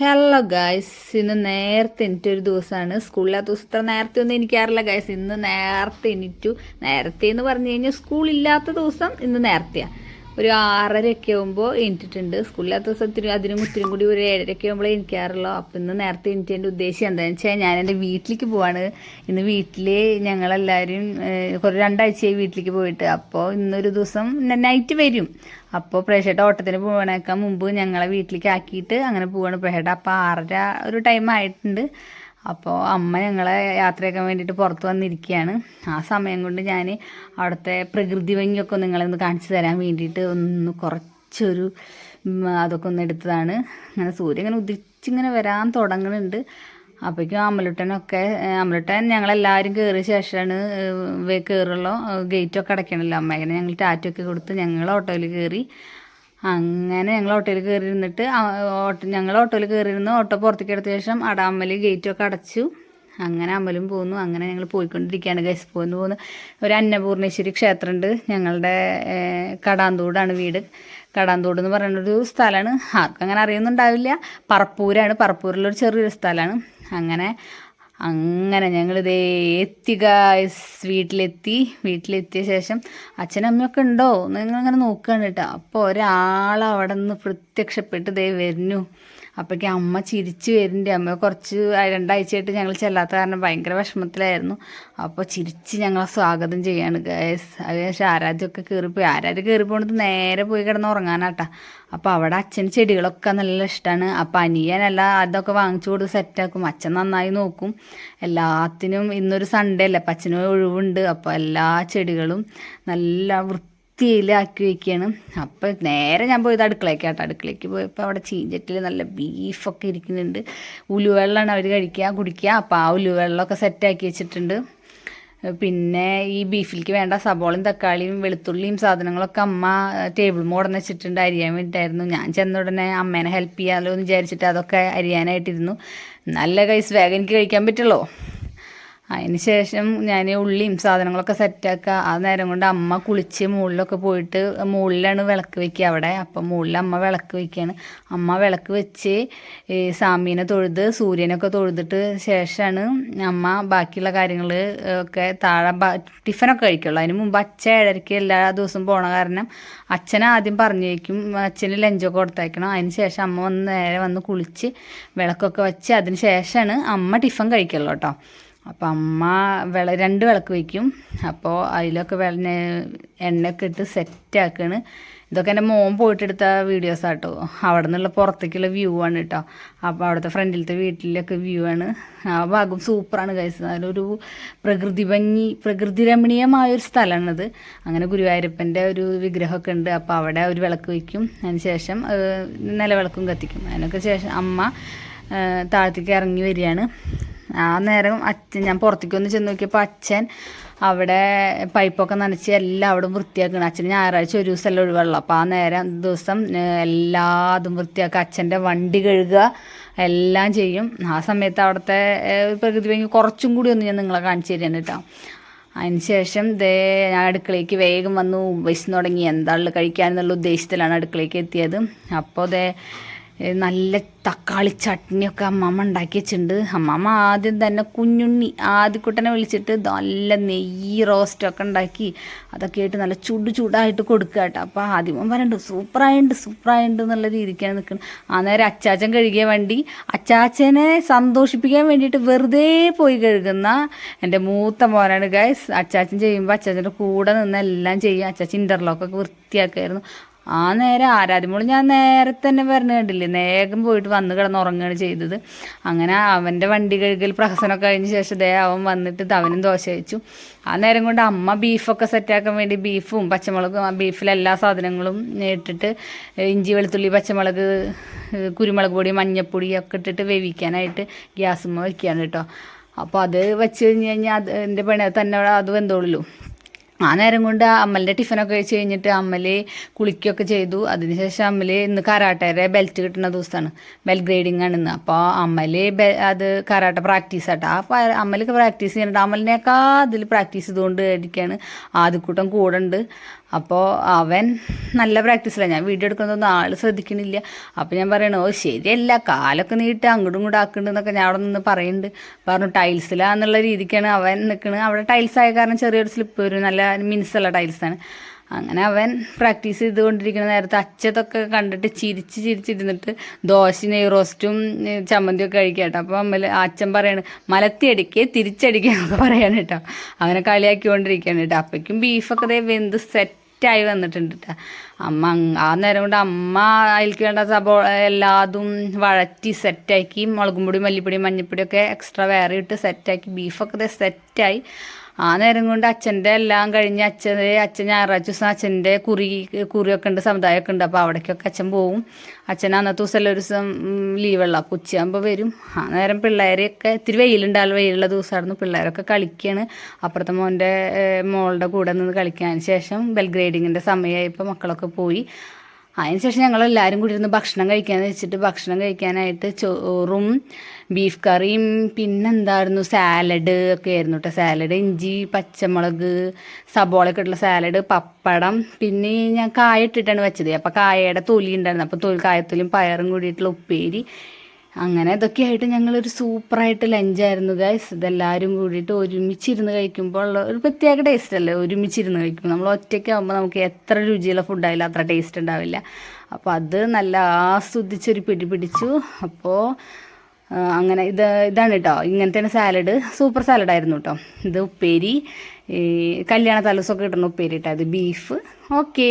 Hello guys ഇന്ന് നേരത്തെ എനിറ്റൊരു ദിവസമാണ്. സ്കൂളില്ലാത്ത ദിവസം ഇത്ര നേരത്തെ ഒന്നും എനിക്കറിയില്ല ഗായ്സ് ഇന്ന് നേരത്തെ എനിറ്റു നേരത്തെ എന്ന് പറഞ്ഞു കഴിഞ്ഞാൽ സ്കൂളില്ലാത്ത ദിവസം ഇന്ന് നേരത്തെയാണ് ഒരു ആറരയൊക്കെ ആകുമ്പോൾ എണീറ്റിട്ടുണ്ട്. സ്കൂളില്ലാത്ത ദിവസം ഇത്തിരി അതിനും ഇത്തിരി കൂടി ഒരു ഏഴരയൊക്കെ ആകുമ്പോൾ എനിക്കാറുള്ളൂ അപ്പം ഇന്ന് നേരത്തെ എനിറ്റതിന്റെ ഉദ്ദേശം എന്താണെന്ന് വെച്ചാൽ ഞാൻ എന്റെ വീട്ടിലേക്ക് പോവാണ്. ഇന്ന് വീട്ടിൽ ഞങ്ങളെല്ലാവരും കുറേ രണ്ടാഴ്ചയായി വീട്ടിലേക്ക് പോയിട്ട്. അപ്പോൾ ഇന്നൊരു ദിവസം നൈറ്റ് വരും. അപ്പോൾ പ്രേക്ഷയുടെ ഓട്ടത്തിന് പോകണേക്കാൾ മുമ്പ് ഞങ്ങളെ വീട്ടിലേക്ക് ആക്കിയിട്ട് അങ്ങനെ പോവാണ്. പ്രേക്ഷയുടെ അപ്പോൾ ആറര ഒരു ടൈം ആയിട്ടുണ്ട്. അപ്പോൾ അമ്മ ഞങ്ങളെ യാത്രയാക്കാൻ വേണ്ടിയിട്ട് പുറത്ത് വന്നിരിക്കുകയാണ് ആ സമയം കൊണ്ട് ഞാൻ അവിടുത്തെ പ്രകൃതി ഭംഗിയൊക്കെ നിങ്ങളെ ഒന്ന് കാണിച്ചു തരാൻ വേണ്ടിയിട്ട് ഒന്ന് കുറച്ചൊരു അതൊക്കെ ഒന്ന് എടുത്തതാണ്. അങ്ങനെ സൂര്യൻ ഇങ്ങനെ ഉദിച്ചിങ്ങനെ വരാൻ തുടങ്ങുന്നുണ്ട് അപ്പോഴേക്കും അമലുട്ടനൊക്കെ അമ്മലുട്ടൻ ഞങ്ങളെല്ലാവരും കയറിയ ശേഷമാണ് കയറുള്ളൂ ഗേറ്റൊക്കെ അടയ്ക്കണമല്ലോ ഇങ്ങനെ ഞങ്ങൾ ടാറ്റൊക്കെ കൊടുത്ത് ഞങ്ങൾ ഓട്ടോയിൽ കയറി അങ്ങനെ ഞങ്ങൾ ഓട്ടോയിൽ കയറി ഇരുന്നിട്ട് ആ- ഓട്ടോ ഞങ്ങൾ ഓട്ടോയിൽ കയറിയിരുന്ന് ഓട്ടോ പുറത്തേക്ക് എടുത്ത ശേഷം അവിടെ അമ്മൽ ഗേറ്റൊക്കെ അടച്ചു. അങ്ങനെ അമ്മലും പോന്നു. അങ്ങനെ ഞങ്ങൾ പോയിക്കൊണ്ടിരിക്കുകയാണ്. ഗൈസ് പോന്നു പോന്നു. ഒരു അന്നപൂർണേശ്വരി ക്ഷേത്രമുണ്ട് ഞങ്ങളുടെ കടാന്തൂടാണ് വീട്. കടാന്തോട് എന്ന് പറയുന്നൊരു സ്ഥലമാണ്. ആർക്കും അങ്ങനെ അറിയുന്നുണ്ടാവില്ല പറപ്പൂരാണ്. പറപ്പൂരിലൊരു ചെറിയൊരു സ്ഥലമാണ്. അങ്ങനെ അങ്ങനെ ഞങ്ങളിതേ എത്തി വീട്ടിലെത്തി. വീട്ടിലെത്തിയ ശേഷം അച്ഛനും അമ്മയൊക്കെ ഉണ്ടോ? നിങ്ങളിങ്ങനെ നോക്കുകയാണ് കേട്ടോ. അപ്പോൾ ഒരാൾ അവിടെ നിന്ന് പ്രത്യക്ഷപ്പെട്ട് ദേ വരുന്നു. അപ്പോഴേക്കും അമ്മ ചിരിച്ചു വരുന്നുണ്ട്. അമ്മ കുറച്ച് രണ്ടാഴ്ചയായിട്ട് ഞങ്ങൾ ചെല്ലാത്ത കാരണം ഭയങ്കര വിഷമത്തിലായിരുന്നു. അപ്പോൾ ചിരിച്ച് ഞങ്ങളെ സ്വാഗതം ചെയ്യാണ് ഗേസ് അതിനുശേഷം ആരാധ്യമൊക്കെ കയറിപ്പോയി ആരാധ്യം കയറി പോണത് നേരെ പോയി കിടന്ന് ഉറങ്ങാനാട്ടാ. അപ്പോൾ അവിടെ അച്ഛന് ചെടികളൊക്കെ നല്ല ഇഷ്ടമാണ് അപ്പോൾ അനിയനല്ല അതൊക്കെ വാങ്ങിച്ചു കൊടുത്ത് സെറ്റാക്കും. അച്ഛൻ നന്നായി നോക്കും. എല്ലാത്തിനും ഇന്നൊരു സൺഡേ അല്ലേ? അപ്പം അച്ഛന് ഒഴിവുണ്ട്. അപ്പോൾ എല്ലാ ചെടികളും നല്ല വൃത്തിയിലാക്കി വയ്ക്കുകയാണ് അപ്പോൾ നേരെ ഞാൻ പോയത് അടുക്കളയ്ക്ക് കേട്ടോ അടുക്കളയ്ക്ക് പോയപ്പോൾ അവിടെ ചീഞ്ചട്ടിൽ നല്ല ബീഫൊക്കെ ഇരിക്കുന്നുണ്ട്. ഉലുവെള്ളമാണ് അവർ കഴിക്കുക കുടിക്കുക അപ്പോൾ ആ ഉലുവെള്ളമൊക്കെ സെറ്റാക്കി വെച്ചിട്ടുണ്ട്. പിന്നെ ഈ ബീഫിലേക്ക് വേണ്ട സബോളയും തക്കാളിയും വെളുത്തുള്ളിയും സാധനങ്ങളൊക്കെ അമ്മ ടേബിൾ മോടന്ന് വെച്ചിട്ടുണ്ട് അരിയാൻ വേണ്ടിയിട്ടായിരുന്നു. ഞാൻ ചെന്ന ഉടനെ അമ്മേനെ ഹെൽപ്പ് ചെയ്യാമല്ലോ എന്ന് വിചാരിച്ചിട്ട് അതൊക്കെ അരിയാനായിട്ടിരുന്നു. നല്ല കൈസ് വേഗം എനിക്ക് കഴിക്കാൻ പറ്റുള്ളൂ? അതിന് ശേഷം ഞാൻ ഉള്ളിയും സാധനങ്ങളൊക്കെ സെറ്റാക്കുക ആ നേരം കൊണ്ട് അമ്മ കുളിച്ച് മുകളിലൊക്കെ പോയിട്ട് മുകളിലാണ് വിളക്ക് വെക്കുക അവിടെ. അപ്പം മുകളിൽ അമ്മ വിളക്ക് വെക്കുകയാണ് അമ്മ വിളക്ക് വെച്ച് സാമീനെ തൊഴുത് സൂര്യനൊക്കെ തൊഴുതിട്ട് ശേഷമാണ് അമ്മ ബാക്കിയുള്ള കാര്യങ്ങൾ ഒക്കെ താഴെ ടിഫിനൊക്കെ കഴിക്കുള്ളൂ. അതിന് മുമ്പ് അച്ഛ ഏഴരയ്ക്ക് എല്ലാ ദിവസവും പോണ കാരണം അച്ഛൻ ആദ്യം പറഞ്ഞേക്കും അച്ഛന് ലഞ്ചൊക്കെ കൊടുത്തയക്കണം. അതിന് ശേഷം അമ്മ വന്ന് നേരെ വന്ന് കുളിച്ച് വിളക്കൊക്കെ വെച്ച് അതിന് ശേഷമാണ് അമ്മ ടിഫൻ കഴിക്കുള്ളൂ കേട്ടോ. അപ്പം അമ്മ വിള രണ്ട് വിളക്ക് വയ്ക്കും. അപ്പോൾ അതിലൊക്കെ വെള എണ്ണയൊക്കെ ഇട്ട് സെറ്റാക്കാണ് ഇതൊക്കെ എന്റെ മോൻ പോയിട്ടെടുത്ത വീഡിയോസ് ആട്ടോ. അവിടെ നിന്നുള്ള പുറത്തേക്കുള്ള വ്യൂ ആണ് കേട്ടോ അപ്പോൾ അവിടുത്തെ ഫ്രണ്ടിലത്തെ വീട്ടിലൊക്കെ വ്യൂ ആണ്. ആ ഭാഗം സൂപ്പറാണ് കഴിച്ചത് അതിലൊരു പ്രകൃതി ഭംഗി പ്രകൃതി രമണീയമായ ഒരു സ്ഥലമാണിത്. അങ്ങനെ ഗുരുവായൂരപ്പന്റെ ഒരു വിഗ്രഹമൊക്കെ ഉണ്ട്. അപ്പോൾ അവിടെ ഒരു വിളക്ക് വയ്ക്കും. അതിന് ശേഷം വിളക്കും നിലവിളക്കും കത്തിക്കും. അതിനൊക്കെ ശേഷം അമ്മ താഴത്തേക്ക് ഇറങ്ങി വരികയാണ്. ആ നേരം അച്ഛൻ ഞാൻ പുറത്തേക്ക് ഒന്ന് ചെന്ന് നോക്കിയപ്പോൾ അച്ഛൻ അവിടെ പൈപ്പൊക്കെ നനച്ച് എല്ലാം അവിടെ വൃത്തിയാക്കണം. അച്ഛന് ഞായറാഴ്ച ഒരു ദിവസമല്ല ഒഴിവുള്ളൂ അപ്പോൾ ആ നേരം ദിവസം എല്ലാതും വൃത്തിയാക്കുക. അച്ഛന്റെ വണ്ടി കഴുകുക എല്ലാം ചെയ്യും. ആ സമയത്ത് അവിടുത്തെ പ്രകൃതി ഭംഗി കുറച്ചും കൂടി ഒന്ന് ഞാൻ നിങ്ങളെ കാണിച്ചു തരാണ് കേട്ടോ അതിന് ശേഷം ദേ ഞാൻ അടുക്കളയ്ക്ക് വേഗം വന്നു. വിശന്നു തുടങ്ങി. എന്താണല്ലോ കഴിക്കാനെന്നുള്ള ഉദ്ദേശത്തിലാണ് അടുക്കളയ്ക്ക് എത്തിയത്. അപ്പോൾ ദേ നല്ല തക്കാളി ചട്നിയൊക്കെ അമ്മമ്മ ഉണ്ടാക്കി വെച്ചിട്ടുണ്ട്. അമ്മമ്മ ആദ്യം തന്നെ കുഞ്ഞുണ്ണി ആദ്യക്കുട്ടനെ വിളിച്ചിട്ട് നല്ല നെയ്യ് റോസ്റ്റൊക്കെ ഉണ്ടാക്കി അതൊക്കെ ആയിട്ട് നല്ല ചുടു ചൂടായിട്ട് കൊടുക്കുക കേട്ടോ. അപ്പോൾ ആദ്യം പറയുന്നുണ്ട് സൂപ്പറായുണ്ട് സൂപ്പറായുണ്ട് എന്നുള്ള രീതിക്കാണ് നിൽക്കുന്നത് ആ നേരം അച്ചാച്ചൻ കഴുകിയ വണ്ടി അച്ചാച്ചനെ സന്തോഷിപ്പിക്കാൻ വേണ്ടിയിട്ട് വെറുതെ പോയി കഴുകുന്ന എന്റെ മൂത്ത മോനാണ് ഗൈസ് അച്ചാച്ചൻ ചെയ്യുമ്പോൾ അച്ചാച്ചന്റെ കൂടെ നിന്ന് എല്ലാം ചെയ്യുക അച്ചാച്ചൻ ഇന്റർലോക്കൊക്കെ വൃത്തിയാക്കുമായിരുന്നു ആ നേരം ആരാധ്യമോൾ ഞാൻ നേരത്തെ തന്നെ പറഞ്ഞു കണ്ടില്ലേ? നേരം പോയിട്ട് വന്ന് കിടന്ന് ഉറങ്ങുകയാണ് ചെയ്തത്. അങ്ങനെ അവന്റെ വണ്ടി കഴുകൽ പ്രഹസനമൊക്കെ കഴിഞ്ഞ ശേഷം ദേ അവൻ വന്നിട്ട് തവനും ദോശ കഴിച്ചു. ആ നേരം കൊണ്ട് അമ്മ ബീഫൊക്കെ സെറ്റാക്കാൻ വേണ്ടി ബീഫും പച്ചമുളകും ആ ബീഫിലെല്ലാ സാധനങ്ങളും ഇട്ടിട്ട് ഇഞ്ചി വെളുത്തുള്ളി പച്ചമുളക് കുരുമുളക് പൊടി മഞ്ഞൾപ്പൊടി ഒക്കെ ഇട്ടിട്ട് വേവിക്കാനായിട്ട് ഗ്യാസുമ്മ വയ്ക്കുകയാണ് കേട്ടോ. അപ്പോൾ അത് വെച്ച് കഴിഞ്ഞ് കഴിഞ്ഞാൽ അത് എന്റെ പണി തന്നെ അത് വെന്തോളൂ ആ നേരം കൊണ്ട് അമ്മലിന്റെ ടിഫിനൊക്കെ കഴിച്ച് കഴിഞ്ഞിട്ട് അമ്മൽ കുളിക്കുകയൊക്കെ ചെയ്തു. അതിനുശേഷം അമ്മൽ ഇന്ന് കരാട്ടയുടെ ബെൽറ്റ് കിട്ടുന്ന ദിവസമാണ്. ബെൽ ഗ്രേഡിംഗ് ആണ് ഇന്ന്. അപ്പോൾ അമ്മൽ അത് കരാട്ട പ്രാക്ടീസ് ആട്ടോ. ആ അമ്മലൊക്കെ പ്രാക്ടീസ് ചെയ്യുന്നുണ്ട്. അമ്മലിനെയൊക്കെ അതിൽ പ്രാക്ടീസ് ചെയ്തുകൊണ്ട് ഇരിക്കുകയാണ് ആദ്യക്കൂട്ടം കൂടെ ഉണ്ട്. അപ്പോൾ അവൻ നല്ല പ്രാക്ടീസിലാണ് ഞാൻ വീഡിയോ എടുക്കുന്നതൊന്നും ആൾ ശ്രദ്ധിക്കണില്ല. അപ്പോൾ ഞാൻ പറയണു ഓ ശരിയല്ല. കാലൊക്കെ നീട്ട് അങ്ങോട്ടും ഇങ്ങോട്ടും ആക്കുന്നുണ്ടെന്നൊക്കെ ഞാൻ അവിടെ നിന്ന് പറയുന്നുണ്ട് പറഞ്ഞു ടൈൽസിലാന്നുള്ള രീതിക്കാണ് അവൻ നിൽക്കുന്നത് അവിടെ ടൈൽസ് ആയ കാരണം ചെറിയൊരു സ്ലിപ്പ് വരും. നല്ല മിനുസുള്ള ടൈൽസാണ് അങ്ങനെ അവൻ പ്രാക്ടീസ് ചെയ്തുകൊണ്ടിരിക്കുന്ന നേരത്തെ അച്ഛത്തൊക്കെ കണ്ടിട്ട് ചിരിച്ച് ചിരിച്ചിരുന്നിട്ട് ദോശ നെയ് റോസ്റ്റും ചമ്മന്തിയൊക്കെ കഴിക്കുക കേട്ടോ. അപ്പോൾ അമ്മ അച്ഛൻ പറയാണ് മലത്തി അടിക്കേ തിരിച്ചടിക്കുക എന്നൊക്കെ പറയാണ് കേട്ടോ. അവനെ കളിയാക്കിക്കൊണ്ടിരിക്കുകയാണ് കേട്ടോ. അപ്പോഴേക്കും ബീഫൊക്കെ ദേ വെന്ത് സെറ്റായി വന്നിട്ടുണ്ട് കേട്ടോ. അമ്മ ആ നേരം കൊണ്ട് അമ്മ അതിലേക്ക് വേണ്ട സബോ എല്ലാതും വഴറ്റി സെറ്റാക്കി മുളകും പൊടി മല്ലിപ്പൊടി മഞ്ഞൾപ്പൊടിയൊക്കെ എക്സ്ട്രാ വേറെ ഇട്ട് സെറ്റാക്കി ബീഫൊക്കെ സെറ്റായി ആ നേരം കൊണ്ട് അച്ഛന്റെ എല്ലാം കഴിഞ്ഞ് അച്ഛൻ അച്ഛൻ ഞായറാഴ്ച ദിവസം അച്ഛന്റെ കുറി കുറിയൊക്കെ ഉണ്ട് സമുദായമൊക്കെ ഉണ്ട്. അപ്പോൾ അവിടേക്കൊക്കെ അച്ഛൻ പോവും. അച്ഛൻ അന്നത്തെ ദിവസം എല്ലാ ഒരു ദിവസം ലീവുള്ള അപ്പോൾ ഉച്ചയാകുമ്പോൾ വരും. ആ നേരം പിള്ളേരെയൊക്കെ ഇത്തിരി വെയിലുണ്ടാവില്ല വെയിലുള്ള ദിവസമായിരുന്നു പിള്ളേരൊക്കെ കളിക്കുകയാണ് അപ്പുറത്തെ മോന്റെ മോളുടെ കൂടെ നിന്ന് കളിക്കാൻ ശേഷം ബെൽഗ്രേഡിങ്ങിന്റെ സമയമായപ്പോൾ മക്കളൊക്കെ പോയി. അതിനുശേഷം ഞങ്ങൾ എല്ലാവരും കൂടി ഇരുന്ന് ഭക്ഷണം കഴിക്കാന്ന് വെച്ചിട്ട് ഭക്ഷണം കഴിക്കാനായിട്ട് ചോറും ബീഫ് കറിയും പിന്നെന്തായിരുന്നു സാലഡ് ഒക്കെ ആയിരുന്നു കേട്ടോ സാലഡ് ഇഞ്ചി പച്ചമുളക് സബോളൊക്കെ ഇട്ടുള്ള സാലഡ് പപ്പടം പിന്നെ ഞാൻ കായ ഇട്ടിട്ടാണ് വെച്ചത്. അപ്പോൾ കായയുടെ തൊലി ഉണ്ടായിരുന്നു. അപ്പോൾ തൊലി കായത്തൊലിയും പയറും കൂടിയിട്ടുള്ള ഉപ്പേരി അങ്ങനെ ഇതൊക്കെ ആയിട്ട് ഞങ്ങളൊരു സൂപ്പറായിട്ട് ലഞ്ചായിരുന്നു ഗൈസ് ഇതെല്ലാവരും കൂടിയിട്ട് ഒരുമിച്ചിരുന്ന് കഴിക്കുമ്പോൾ ഉള്ള ഒരു പ്രത്യേക ടേസ്റ്റ് അല്ലേ? ഒരുമിച്ചിരുന്ന് കഴിക്കുമ്പോൾ നമ്മൾ ഒറ്റയ്ക്കാകുമ്പോൾ നമുക്ക് എത്ര രുചിയുള്ള ഫുഡായാലും അത്ര ടേസ്റ്റ് ഉണ്ടാവില്ല. അപ്പോൾ അത് നല്ല ആസ്വദിച്ചൊരു പിടി പിടിച്ചു. അപ്പോൾ അങ്ങനെ ഇത് ഇതാണ് കേട്ടോ ഇങ്ങനത്തെ സാലഡ് സൂപ്പർ സാലഡായിരുന്നു കേട്ടോ ഇത് ഉപ്പേരി ഈ കല്യാണ തലസൊക്കെ കിട്ടുന്ന ഉപ്പേരി കേട്ടോ ഇത് ബീഫ് ഓക്കേ